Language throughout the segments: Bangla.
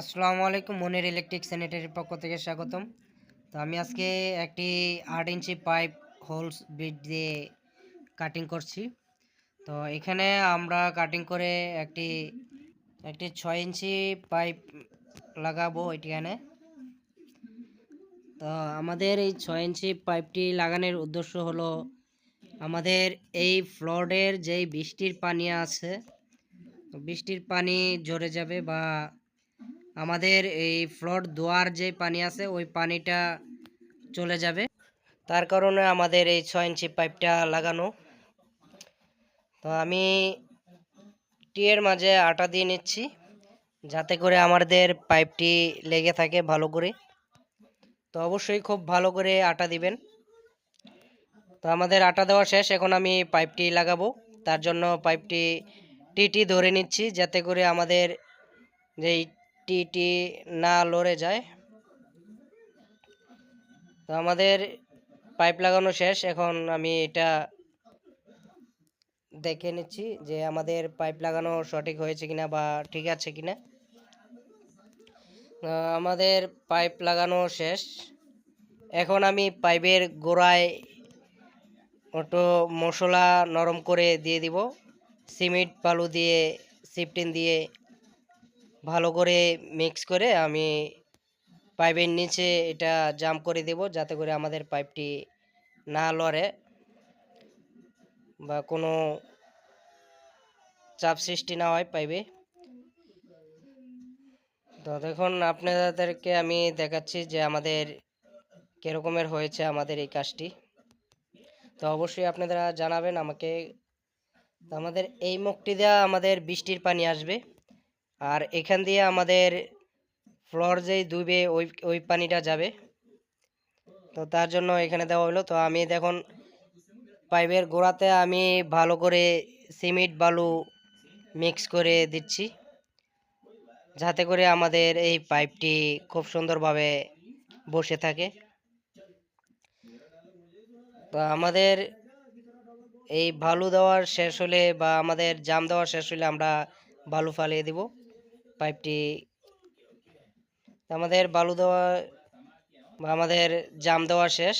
আসসালামু আলাইকুম, মনির ইলেকট্রিক স্যানিটারির পক্ষ থেকে স্বাগতম। তো আমি আজকে একটি আট ইঞ্চি পাইপ হোলস বিট দিয়ে কাটিং করছি। তো এখানে আমরা কাটিং করে একটি একটি ছয় ইঞ্চি পাইপ লাগাবো এখানে। তো আমাদের এই ছয় ইঞ্চি পাইপটি লাগানোর উদ্দেশ্য হলো, আমাদের এই ফ্লোরের যেই বৃষ্টির পানি আছে, বৃষ্টির পানি ঝরে যাবে বা আমাদের এই ফ্লোর দোয়ার যে পানি আছে, ওই পানিটা চলে যাবে। তার কারণে আমাদের এই ছয় ইঞ্চি পাইপটা লাগানো। তো আমি টিয়ের মাঝে আটা দিয়ে নিচ্ছি, যাতে করে আমাদের পাইপটি লেগে থাকে ভালো করে। তো অবশ্যই খুব ভালো করে আটা দিবেন। তো আমাদের আটা দেওয়া শেষ, এখন আমি পাইপটি লাগাবো। তার জন্য পাইপটি টিটি ধরে নিচ্ছি, যাতে করে আমাদের যেই টিটি না লড়ে যায়। তো আমাদের পাইপ লাগানো শেষ। এখন আমি এটা দেখে নিচ্ছি যে আমাদের পাইপ লাগানো সঠিক হয়েছে কিনা বা ঠিক আছে কিনা। আমাদের পাইপ লাগানো শেষ। এখন আমি পাইপের গোড়ায় একটু মশলা নরম করে দিয়ে দিব। সিমেন্ট বালু দিয়ে সিফটিন দিয়ে ভালো করে মিক্স করে আমি পাইপের নিচে এটা জাম করে দেব, যাতে করে আমাদের পাইপটি না লড়ে বা কোনো চাপ সৃষ্টি না হয় পাইপে তো দেখুন, আপনাদেরকে আমি দেখাচ্ছি যে আমাদের কীরকমের হয়েছে আমাদের এই কাজটি। তো অবশ্যই আপনারা জানাবেন আমাকে, আমাদের এই মুখটি দেওয়া আমাদের বৃষ্টির পানি আসবে। আর এখান দিয়ে আমাদের ফ্লোর যেই ডুবে ওই ওই পানিটা যাবে। তো তার জন্য এখানে দেওয়া হলো। তো আমি দেখুন, পাইপের গোড়াতে আমি ভালো করে সিমেন্ট, বালু মিক্স করে দিচ্ছি। যাতে করে আমাদের এই পাইপটি খুব সুন্দরভাবে বসে থাকে। তো আমাদের এই বালু দেওয়ার শেষ হলে বা আমাদের জাম দেওয়ার শেষ হলে আমরা বালু ফালিয়ে দিব। পাইপটি আমাদের বালু দেওয়া বা আমাদের জাম দেওয়া শেষ।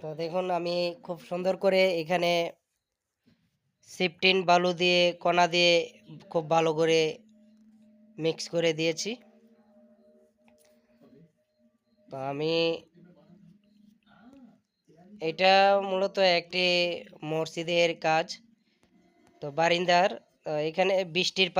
তো দেখুন, আমি খুব সুন্দর করে এখানে সিফটিন বালু দিয়ে, কণা দিয়ে খুব ভালো করে মিক্স করে দিয়েছি। তো আমি এটা মূলত একটি মসজিদের কাজ। তো বারিন্দার এখানে বৃষ্টির